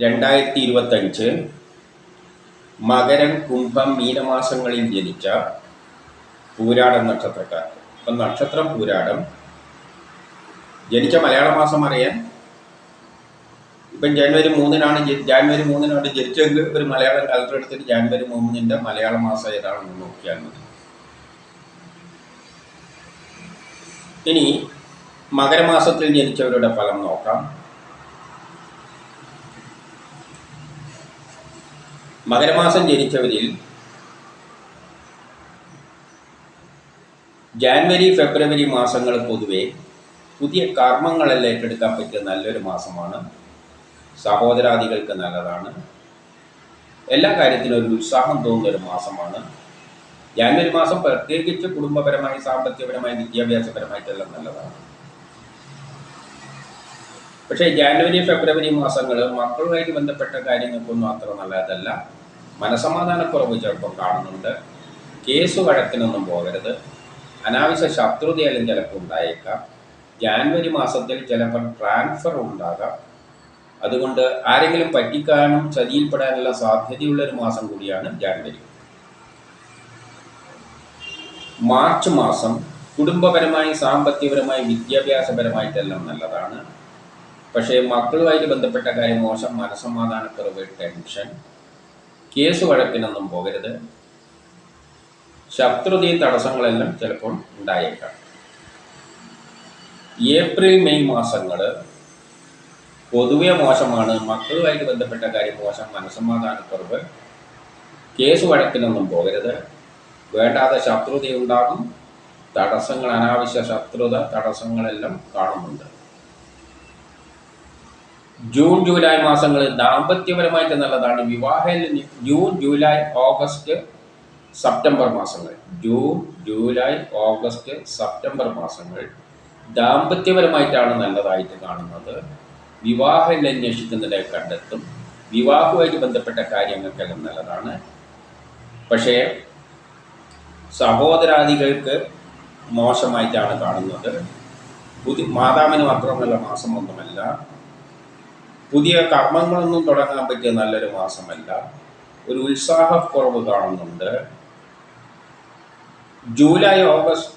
രണ്ടായിരത്തി ഇരുപത്തഞ്ച് മകരം കുംഭം മീനമാസങ്ങളിൽ ജനിച്ച പൂരാടം നക്ഷത്രക്കാർക്ക് അപ്പം നക്ഷത്രം പൂരാടം. ജനിച്ച മലയാള മാസം അറിയാൻ. ഇപ്പം ജനുവരി മൂന്നിനാണ് ജനുവരി മൂന്നിനാണ് ജനിച്ചെങ്കിൽ ഒരു മലയാളം കലണ്ടർ എടുത്തിട്ട് ജാനുവരി മൂന്നിന്റെ മലയാള മാസം ഏതാണെന്ന് നോക്കിയാൽ മതി. ഇനി മകരമാസത്തിൽ ജനിച്ചവരുടെ ഫലം നോക്കാം. മകരമാസം ജനിച്ചവരിൽ ജാനുവരി ഫെബ്രുവരി മാസങ്ങൾ പൊതുവെ പുതിയ കർമ്മങ്ങളെല്ലാം ഏറ്റെടുക്കാൻ പറ്റിയ നല്ലൊരു മാസമാണ്. സഹോദരാദികൾക്ക് നല്ലതാണ്. എല്ലാ കാര്യത്തിനും ഒരു ഉത്സാഹം തോന്നുന്ന ഒരു മാസമാണ്. ജാനുവരി മാസം പ്രത്യേകിച്ച് കുടുംബപരമായി സാമ്പത്തികപരമായി വിദ്യാഭ്യാസപരമായിട്ടെല്ലാം നല്ലതാണ്. പക്ഷേ ജാനുവരി ഫെബ്രുവരി മാസങ്ങൾ മക്കളുമായിട്ട് ബന്ധപ്പെട്ട കാര്യങ്ങൾക്കൊന്നും അത്ര നല്ലതല്ല. മനസമാധാനക്കുറവ് ചിലപ്പോൾ കാണുന്നുണ്ട്. കേസ് വഴക്കിനൊന്നും പോകരുത്. അനാവശ്യ ശത്രുതയെല്ലാം ചിലപ്പോൾ ഉണ്ടായേക്കാം. ജാനുവരി മാസത്തിൽ ചിലപ്പോൾ ട്രാൻസ്ഫർ ഉണ്ടാകാം. അതുകൊണ്ട് ആരെങ്കിലും പറ്റിക്കാനും ചതിയിൽപ്പെടാനുള്ള സാധ്യതയുള്ള ഒരു മാസം കൂടിയാണ് ജാനുവരി. മാർച്ച് മാസം കുടുംബപരമായി സാമ്പത്തികപരമായി വിദ്യാഭ്യാസപരമായിട്ടെല്ലാം നല്ലതാണ്. പക്ഷേ മക്കളുമായിട്ട് ബന്ധപ്പെട്ട കാര്യം മോശം മനസമാധാനക്കുറവ് ടെൻഷൻ. കേസ് വഴക്കിനൊന്നും പോകരുത്. ശത്രുതി തടസ്സങ്ങളെല്ലാം ചിലപ്പോൾ ഉണ്ടായേക്കാം. ഏപ്രിൽ മെയ് മാസങ്ങൾ പൊതുവെ മോശമാണ്. മക്കളുമായിട്ട് ബന്ധപ്പെട്ട കാര്യം മോശം. മനസ്സമാധാനക്കുറവ്. കേസ് വഴക്കിനൊന്നും പോകരുത്. വേണ്ടാതെ ശത്രുതയുണ്ടാകും. തടസ്സങ്ങൾ അനാവശ്യ ശത്രുത തടസ്സങ്ങളെല്ലാം കാണുന്നുണ്ട്. ജൂൺ ജൂലൈ മാസങ്ങളിൽ ദാമ്പത്യപരമായിട്ട് നല്ലതാണ്. വിവാഹ ജൂൺ ജൂലൈ ഓഗസ്റ്റ് സെപ്റ്റംബർ മാസങ്ങൾ. ജൂൺ ജൂലൈ ഓഗസ്റ്റ് സെപ്റ്റംബർ മാസങ്ങൾ ദാമ്പത്യപരമായിട്ടാണ് നല്ലതായിട്ട് കാണുന്നത്. വിവാഹം അന്വേഷിക്കുന്നതിനെ കണ്ടെത്തും. വിവാഹവുമായിട്ട് ബന്ധപ്പെട്ട കാര്യങ്ങൾക്കെല്ലാം നല്ലതാണ്. പക്ഷേ സഹോദരാദികൾക്ക് മോശമായിട്ടാണ് കാണുന്നത്. പുതിയ മാതാവിന് മാത്രമല്ല മാസമൊന്നുമല്ല പുതിയ കർമ്മങ്ങളൊന്നും തുടങ്ങാൻ പറ്റിയ നല്ലൊരു മാസമല്ല. ഒരു ഉത്സാഹക്കുറവ് കാണുന്നുണ്ട്. July August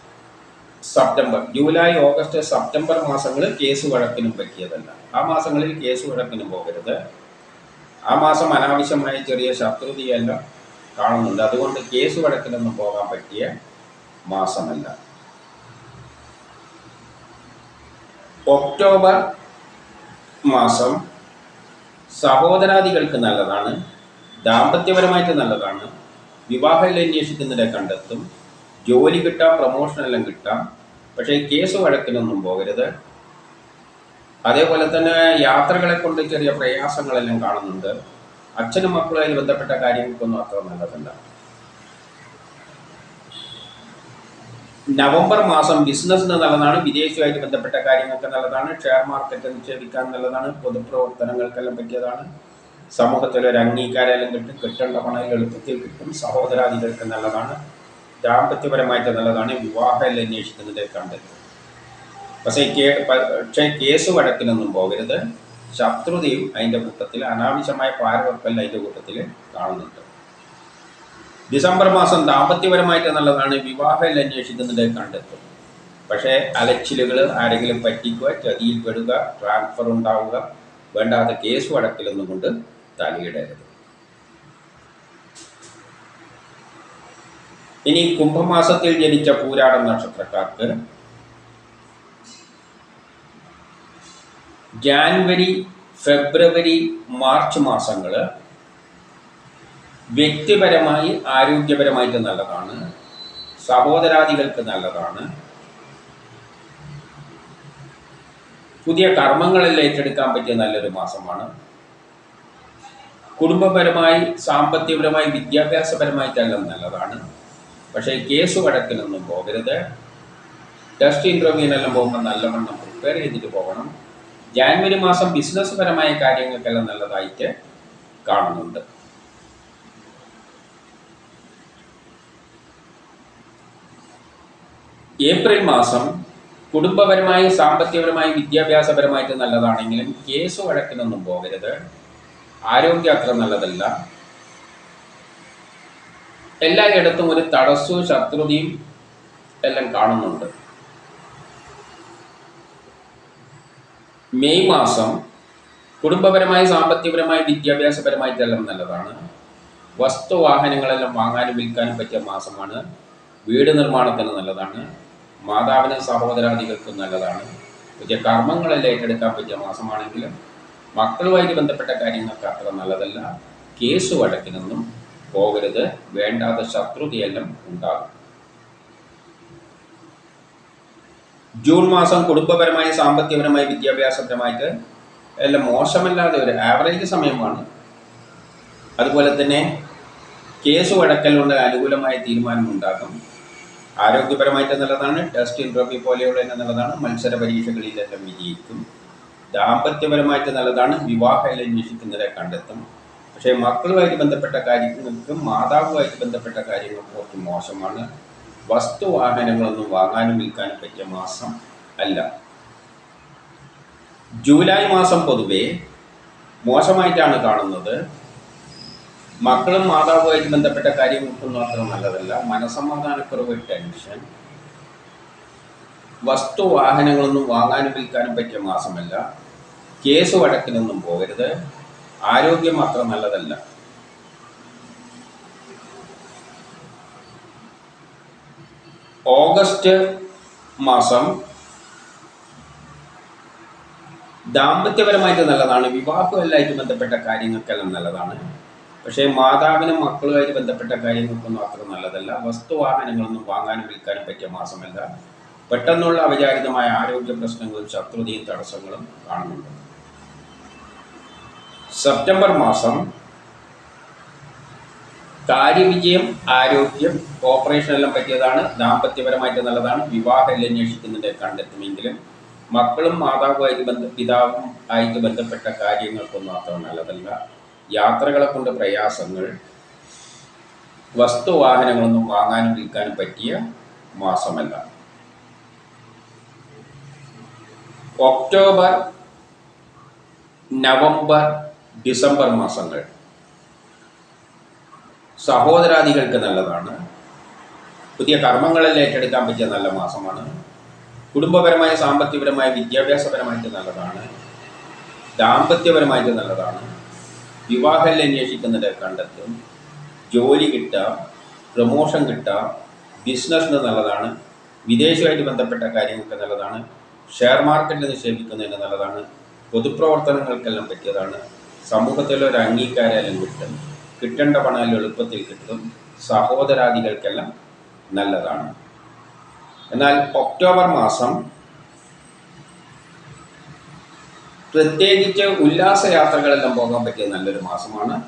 September. July August September മാസങ്ങളിൽ കേസ് വഴക്കിനും പറ്റിയതല്ല. ആ മാസങ്ങളിൽ കേസ് വഴക്കിനും പോകരുത്. ആ മാസം അനാവശ്യമായ ചെറിയ ശത്രുതയെല്ലാം കാണുന്നുണ്ട്. അതുകൊണ്ട് കേസ് വഴക്കിനൊന്നും പോകാൻ പറ്റിയ മാസമല്ല. ഒക്ടോബർ മാസം സഹോദരാദികൾക്ക് നല്ലതാണ് ദാമ്പത്യപരമായിട്ട് നല്ലതാണ് വിവാഹം അന്വേഷിക്കുന്നതിനെ കണ്ടെത്തും ജോലി കിട്ടാം പ്രൊമോഷനെല്ലാം കിട്ടാം പക്ഷേ കേസ് വഴക്കിനൊന്നും പോകരുത്. അതേപോലെ തന്നെ യാത്രകളെ കൊണ്ട് ചെറിയ പ്രയാസങ്ങളെല്ലാം കാണുന്നുണ്ട്. അച്ഛനും മക്കളുമായി ബന്ധപ്പെട്ട കാര്യങ്ങൾക്കൊന്നും അത്ര നല്ലതല്ല. നവംബർ മാസം ബിസിനസ്സിന് നല്ലതാണ് വിദേശവുമായിട്ട് ബന്ധപ്പെട്ട കാര്യങ്ങൾക്ക് നല്ലതാണ് ഷെയർ മാർക്കറ്റ് നിക്ഷേപിക്കാൻ നല്ലതാണ് പൊതുപ്രവർത്തനങ്ങൾക്കെല്ലാം പറ്റിയതാണ്. സമൂഹത്തിൽ ഒരു അംഗീകാരം കിട്ടും കിട്ടേണ്ട പണം എളുപ്പത്തിൽ കിട്ടും സഹോദരാദികൾക്ക് നല്ലതാണ് ദാമ്പത്യപരമായിട്ട് നല്ലതാണ് വിവാഹമല്ല അന്വേഷിക്കുന്നത് കണ്ടെത്തും പക്ഷേ കേ പക്ഷേ കേസ് വഴക്കിനൊന്നും പോകരുത്. ശത്രുതയും അതിന്റെ കൂട്ടത്തിൽ അനാവശ്യമായ പാരവർക്കെല്ലാം അതിന്റെ കൂട്ടത്തിൽ കാണുന്നുണ്ട്. ഡിസംബർ മാസം ദാമ്പത്യപരമായിട്ട് നല്ലതാണ്. വിവാഹം അന്വേഷിക്കുന്നത് കണ്ടെത്തും. പക്ഷേ അലച്ചിലുകൾ ആരെങ്കിലും പറ്റിക്കുക ചതിയിൽപ്പെടുക ട്രാൻസ്ഫർ ഉണ്ടാവുക വേണ്ടാത്ത കേസ് വടക്കിലൊന്നും കൊണ്ട് തലയിടരുത്. ഇനി കുംഭമാസത്തിൽ ജനിച്ച പൂരാടം നക്ഷത്രക്കാർക്ക് ജാനുവരി ഫെബ്രുവരി മാർച്ച് മാസങ്ങൾ വ്യക്തിപരമായി ആരോഗ്യപരമായിട്ട് നല്ലതാണ്. സഹോദരാദികൾക്ക് നല്ലതാണ്. പുതിയ കർമ്മങ്ങളിൽ ഏറ്റെടുക്കാൻ പറ്റിയ നല്ലൊരു മാസമാണ്. കുടുംബപരമായി സാമ്പത്തികപരമായി വിദ്യാഭ്യാസപരമായിട്ടെല്ലാം നല്ലതാണ്. പക്ഷേ കേസ് വഴക്കിനൊന്നും പോകരുത്. ടെസ്റ്റ് ഇന്റർവ്യൂവിനെല്ലാം പോകുമ്പോൾ നല്ലവണ്ണം പ്രിപ്പയർ ചെയ്തിട്ട് പോകണം. ജാനുവരി മാസം ബിസിനസ് പരമായ കാര്യങ്ങൾക്കെല്ലാം നല്ലതായിട്ട് കാണുന്നുണ്ട്. ഏപ്രിൽ മാസം കുടുംബപരമായി സാമ്പത്തികപരമായി വിദ്യാഭ്യാസപരമായിട്ട് നല്ലതാണെങ്കിലും കേസ് വഴക്കിനൊന്നും പോകരുത്. ആരോഗ്യം അത്ര നല്ലതല്ല. എല്ലായിടത്തും ഒരു തടസ്സവും ശത്രുതയും എല്ലാം കാണുന്നുണ്ട്. മെയ് മാസം കുടുംബപരമായി സാമ്പത്തികപരമായി വിദ്യാഭ്യാസപരമായിട്ടെല്ലാം നല്ലതാണ്. വസ്തുവാഹനങ്ങളെല്ലാം വാങ്ങാനും വിൽക്കാനും പറ്റിയ മാസമാണ്. വീട് നിർമ്മാണത്തിന് നല്ലതാണ്. മാതാവിനും സഹോദരാദികൾക്കും നല്ലതാണ്. പുതിയ കർമ്മങ്ങളിൽ ഏറ്റെടുക്കാൻ പറ്റിയ മാസമാണെങ്കിലും മക്കളുമായിട്ട് ബന്ധപ്പെട്ട കാര്യങ്ങൾക്ക് അത്ര നല്ലതല്ല. കേസ് വഴക്കിനൊന്നും പോകരുത്. വേണ്ടാത്ത ശത്രുതയെല്ലാം ഉണ്ടാകും. ജൂൺ മാസം കുടുംബപരമായി സാമ്പത്തികപരമായി വിദ്യാഭ്യാസപരമായിട്ട് എല്ലാം മോശമല്ലാതെ ഒരു ആവറേജ് സമയമാണ്. അതുപോലെ തന്നെ കേസ് വഴക്കലുകൊണ്ട് അനുകൂലമായ തീരുമാനം ഉണ്ടാകും. ആരോഗ്യപരമായിട്ട് നല്ലതാണ് ടെസ്റ്റ് ഇൻട്രോഫി പോലെയുള്ള നല്ലതാണ് മത്സര പരീക്ഷകളിലെല്ലാം വിജയിക്കും. ദാമ്പത്യപരമായിട്ട് നല്ലതാണ് വിവാഹം അന്വേഷിക്കുന്നവരെ കണ്ടെത്തും. പക്ഷേ മക്കളുമായിട്ട് ബന്ധപ്പെട്ട കാര്യങ്ങൾക്കും മാതാവുമായിട്ട് ബന്ധപ്പെട്ട കാര്യങ്ങൾക്ക് കുറച്ച് മോശമാണ്. വസ്തുവാഹനങ്ങളൊന്നും വാങ്ങാനും വിൽക്കാനും പറ്റിയ മാസം അല്ല. ജൂലൈ മാസം പൊതുവെ മോശമായിട്ടാണ് കാണുന്നത്. മക്കളും മാതാവുമായിട്ട് ബന്ധപ്പെട്ട കാര്യം ഉൾക്കൊള്ളുന്നത് നല്ലതല്ല. മനസമാധാനക്കുറവ് ടെൻഷൻ. വസ്തു വാഹനങ്ങളൊന്നും വാങ്ങാനും വിൽക്കാനും പറ്റിയ മാസമല്ല. കേസ് വഴക്കിനൊന്നും പോകരുത്. ആരോഗ്യം മാത്രം നല്ലതല്ല. ഓഗസ്റ്റ് മാസം ദാമ്പത്യപരമായിട്ട് നല്ലതാണ്. വിവാഹവുമായിട്ട് ബന്ധപ്പെട്ട കാര്യങ്ങൾക്കെല്ലാം നല്ലതാണ്. പക്ഷേ മാതാവിനും മക്കളുമായിട്ട് ബന്ധപ്പെട്ട കാര്യങ്ങൾക്കൊന്നും അത്ര നല്ലതല്ല. വസ്തുവാഹനങ്ങളൊന്നും വാങ്ങാനും വിൽക്കാനും പറ്റിയ മാസമല്ല. പെട്ടെന്നുള്ള അവിചാരിതമായ ആരോഗ്യ പ്രശ്നങ്ങളും ശത്രുതയും തടസ്സങ്ങളും കാണുന്നുണ്ട്. സെപ്റ്റംബർ മാസം കാര്യവിജയം ആരോഗ്യം ഓപ്പറേഷൻ എല്ലാം പറ്റിയതാണ്. ദാമ്പത്യപരമായിട്ട് നല്ലതാണ്. വിവാഹം അന്വേഷിക്കുന്നതിന്റെ കണ്ടെത്തുമെങ്കിലും മക്കളും മാതാവുമായിട്ട് ബന്ധ പിതാവും ആയിട്ട് ബന്ധപ്പെട്ട കാര്യങ്ങൾക്കൊന്നും അത്ര നല്ലതല്ല. യാത്രകളെ കൊണ്ട് പ്രയാസങ്ങൾ വസ്തുവാഹനങ്ങളൊന്നും വാങ്ങാനും വിൽക്കാനും പറ്റിയ മാസമല്ല. ഒക്ടോബർ നവംബർ ഡിസംബർ മാസങ്ങൾ. സഹോദരാദികൾക്ക് നല്ലതാണ്. പുതിയ കർമ്മങ്ങളെല്ലാം ഏറ്റെടുക്കാൻ പറ്റിയ നല്ല മാസമാണ്. കുടുംബപരമായ സാമ്പത്തികപരമായ വിദ്യാഭ്യാസപരമായിട്ട് നല്ലതാണ്. ദാമ്പത്യപരമായിട്ട് നല്ലതാണ്. വിവാഹം അന്വേഷിക്കുന്നത് കണ്ടെത്തും. ജോലി കിട്ടുക പ്രൊമോഷൻ കിട്ടുക ബിസിനസ്സിന് നല്ലതാണ് വിദേശമായിട്ട് ബന്ധപ്പെട്ട കാര്യങ്ങൾക്ക് നല്ലതാണ് ഷെയർ മാർക്കറ്റിൽ നിക്ഷേപിക്കുന്നതിന് നല്ലതാണ് പൊതുപ്രവർത്തനങ്ങൾക്കെല്ലാം പറ്റിയതാണ് സമൂഹത്തിലെ ഒരു അംഗീകാരം കിട്ടും കിട്ടേണ്ട പണം എളുപ്പത്തിൽ കിട്ടും സഹോദരാദികൾക്കെല്ലാം നല്ലതാണ്. എന്നാൽ ഒക്ടോബർ മാസം പ്രത്യേകിച്ച് ഉല്ലാസ യാത്രകളെല്ലാം പോകാൻ പറ്റിയ നല്ലൊരു മാസമാണ്.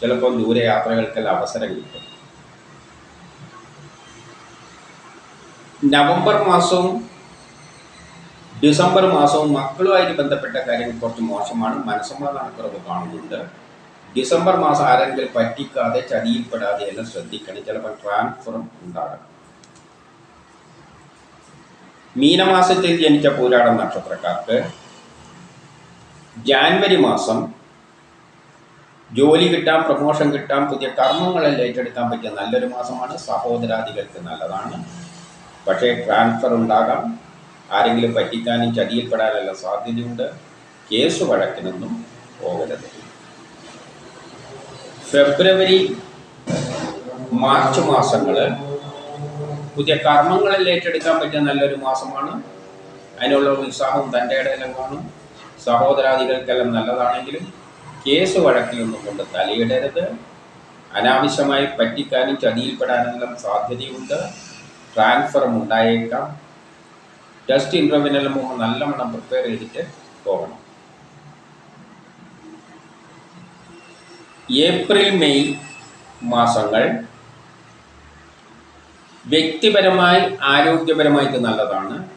ചിലപ്പോൾ ദൂരയാത്രകൾക്കെല്ലാം അവസരം കിട്ടും. നവംബർ മാസവും ഡിസംബർ മാസവും മക്കളുമായിട്ട് ബന്ധപ്പെട്ട കാര്യങ്ങൾ കുറച്ച് മോശമാണ്. മനസ്സമാധാനക്കുറവ് കാണുന്നുണ്ട്. ഡിസംബർ മാസം ആരെങ്കിലും പറ്റിക്കാതെ ചതിയിൽപ്പെടാതെ എല്ലാം ശ്രദ്ധിക്കണം. ചിലപ്പോൾ ട്രാൻസ്ഫറും ഉണ്ടാകണം. മീനമാസത്തിൽ ജനിച്ച പൂരാടം നക്ഷത്രക്കാർക്ക് ജാൻവരി മാസം ജോലി കിട്ടാം പ്രമോഷൻ കിട്ടാം പുതിയ കർമ്മങ്ങളെല്ലാം ഏറ്റെടുക്കാൻ പറ്റിയ നല്ലൊരു മാസമാണ്. സഹോദരാദികൾക്ക് നല്ലതാണ്. പക്ഷേ ട്രാൻസ്ഫർ ഉണ്ടാകാം. ആരെങ്കിലും പറ്റിക്കാനും ചതിയിൽപ്പെടാനുള്ള സാധ്യതയുണ്ട്. കേസ് വഴക്കിനൊന്നും പോകരുത്. ഫെബ്രുവരി മാർച്ച് മാസങ്ങൾ പുതിയ കർമ്മങ്ങളിൽ ഏറ്റെടുക്കാൻ പറ്റിയ നല്ലൊരു മാസമാണ്. അതിനുള്ള ഉത്സാഹവും തന്റെ ഇടയിലും കാണും. സഹോദരാദികൾക്കെല്ലാം നല്ലതാണെങ്കിലും കേസ് വഴക്കിലൊന്നും കൊണ്ട് തലയിടരുത്. അനാവശ്യമായി പറ്റിക്കാനും ചതിയിൽപ്പെടാനെല്ലാം സാധ്യതയുണ്ട്. ട്രാൻസ്ഫറും ഉണ്ടായേക്കാം. ടെസ്റ്റ് ഇന്റർവ്യൂവിനെല്ലാം മുമ്പ് നല്ലവണ്ണം പ്രിപ്പയർ ചെയ്തിട്ട് പോകണം. ഏപ്രിൽ മെയ് മാസങ്ങൾ വ്യക്തിപരമായി ആരോഗ്യപരമായിട്ട് നല്ലതാണ്.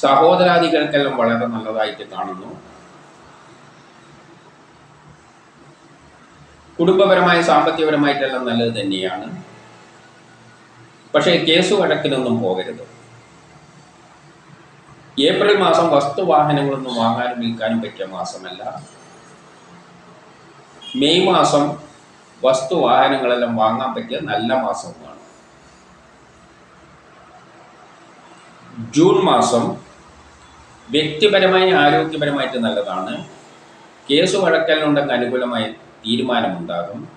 സഹോദരാദികൾക്കെല്ലാം വളരെ നല്ലതായിട്ട് കാണുന്നു. കുടുംബപരമായ സാമ്പത്തികപരമായിട്ടെല്ലാം നല്ലത് തന്നെയാണ്. പക്ഷേ കേസ് വഴക്കിനൊന്നും പോകരുത്. ഏപ്രിൽ മാസം വസ്തുവാഹനങ്ങളൊന്നും വാങ്ങാനും വിൽക്കാനും പറ്റിയ മാസമല്ല. മെയ് മാസം വസ്തുവാഹനങ്ങളെല്ലാം വാങ്ങാൻ പറ്റിയ നല്ല മാസമാണ്. ജൂൺ മാസം വ്യക്തിപരമായി ആരോഗ്യപരമായിട്ട് നല്ലതാണ്. കേസ് വഴക്കലിനുണ്ടെങ്കിൽ അനുകൂലമായ തീരുമാനമുണ്ടാകും.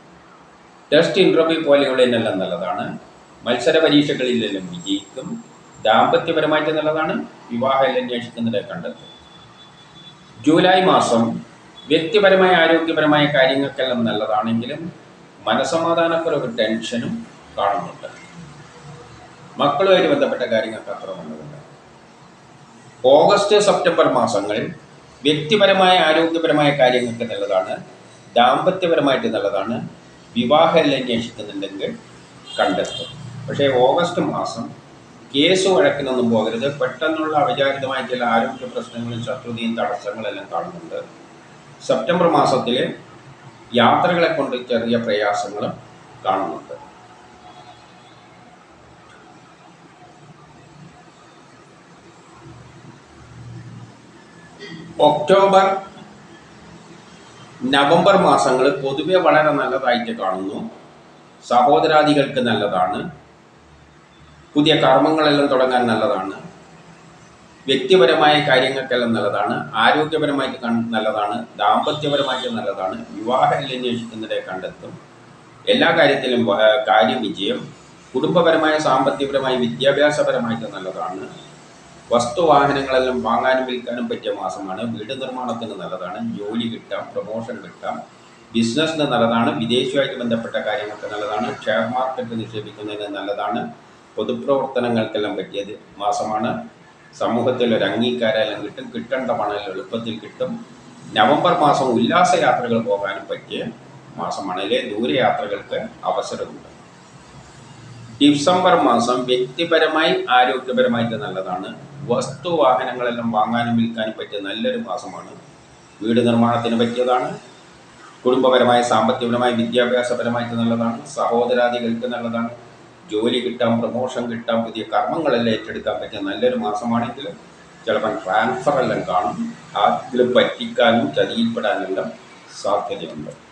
ടെസ്റ്റ് ഇന്റർവ്യൂ പോലെയുള്ളതിനെല്ലാം നല്ലതാണ്. മത്സര പരീക്ഷകളിലെല്ലാം വിജയിക്കും. ദാമ്പത്യപരമായിട്ട് നല്ലതാണ്. വിവാഹം അന്വേഷിക്കുന്നതിനെ കണ്ടെത്തും ജൂലൈ മാസം വ്യക്തിപരമായ ആരോഗ്യപരമായ കാര്യങ്ങൾക്കെല്ലാം നല്ലതാണെങ്കിലും മനസമാധാനക്കുറവ് ടെൻഷനും കാണുന്നുണ്ട്. മക്കളുമായിട്ട് ബന്ധപ്പെട്ട കാര്യങ്ങൾക്ക് അത്ര നല്ലതല്ല. ഓഗസ്റ്റ് സെപ്റ്റംബർ മാസങ്ങളിൽ വ്യക്തിപരമായ ആരോഗ്യപരമായ കാര്യങ്ങൾക്ക് നല്ലതാണ്. ദാമ്പത്യപരമായിട്ട് നല്ലതാണ്. വിവാഹമല്ല അന്വേഷിക്കുന്നുണ്ടെങ്കിൽ കണ്ടെത്തും. പക്ഷേ ഓഗസ്റ്റ് മാസം കേസ് വഴക്കിനൊന്നും പോകരുത്. പെട്ടെന്നുള്ള അവിചാരിതമായ ചില ആരോഗ്യ പ്രശ്നങ്ങളും ശത്രുതയും തടസ്സങ്ങളെല്ലാം കാണുന്നുണ്ട്. സെപ്റ്റംബർ മാസത്തിൽ യാത്രകളെ കൊണ്ട് ചെറിയ പ്രയാസങ്ങളും കാണുന്നുണ്ട്. ഒക്ടോബർ നവംബർ മാസങ്ങൾ പൊതുവെ വളരെ നല്ലതായിട്ട് കാണുന്നു. സഹോദരാദികൾക്ക് നല്ലതാണ്. പുതിയ കർമ്മങ്ങളെല്ലാം തുടങ്ങാൻ നല്ലതാണ്. വ്യക്തിപരമായ കാര്യങ്ങൾക്കെല്ലാം നല്ലതാണ്. ആരോഗ്യപരമായിട്ട് നല്ലതാണ്. ദാമ്പത്യപരമായിട്ട് നല്ലതാണ്. വിവാഹം അന്വേഷിക്കുന്നവരെ കണ്ടെത്തും. എല്ലാ കാര്യത്തിലും കാര്യവിജയം. കുടുംബപരമായ സാമ്പത്തികപരമായ വിദ്യാഭ്യാസപരമായിട്ട് നല്ലതാണ്. വസ്തുവാഹനങ്ങളെല്ലാം വാങ്ങാനും വിൽക്കാനും പറ്റിയ മാസമാണ്. വീട് നിർമ്മാണത്തിന് നല്ലതാണ്. ജോലി കിട്ടാം പ്രൊമോഷൻ കിട്ടാം. ബിസിനസ്സിന് നല്ലതാണ്. വിദേശവുമായിട്ട് ബന്ധപ്പെട്ട കാര്യങ്ങൾക്ക് നല്ലതാണ്. ഷെയർ മാർക്കറ്റ് നിക്ഷേപിക്കുന്നതിന് നല്ലതാണ്. പൊതുപ്രവർത്തനങ്ങൾക്കെല്ലാം പറ്റിയത് മാസമാണ്. സമൂഹത്തിൽ ഒരു അംഗീകാരമെല്ലാം കിട്ടും. കിട്ടേണ്ട പണം എളുപ്പത്തിൽ കിട്ടും. നവംബർ മാസം ഉല്ലാസ യാത്രകൾ പോകാനും പറ്റിയ മാസമാണ്. അല്ലെ? ദൂരയാത്രകൾക്ക് അവസരമുണ്ട്. ഡിസംബർ മാസം വ്യക്തിപരമായി ആരോഗ്യപരമായിട്ട് നല്ലതാണ്. വസ്തു വാഹനങ്ങളെല്ലാം വാങ്ങാനും വിൽക്കാനും പറ്റിയ നല്ലൊരു മാസമാണ്. വീട് നിർമ്മാണത്തിന് പറ്റിയതാണ്. കുടുംബപരമായ സാമ്പത്തികപരമായ വിദ്യാഭ്യാസപരമായിട്ട് നല്ലതാണ് സഹോദരാദികൾക്ക് നല്ലതാണ് ജോലി കിട്ടാം പ്രമോഷൻ കിട്ടാം പുതിയ കർമ്മങ്ങളെല്ലാം ഏറ്റെടുക്കാൻ പറ്റിയ നല്ലൊരു മാസമാണെങ്കിൽ ചിലപ്പോൾ ട്രാൻസ്ഫർ എല്ലാം കാണും. അതിൽ പറ്റിക്കാനും ചതിയിൽപ്പെടാനെല്ലാം സാധ്യതയുണ്ട്.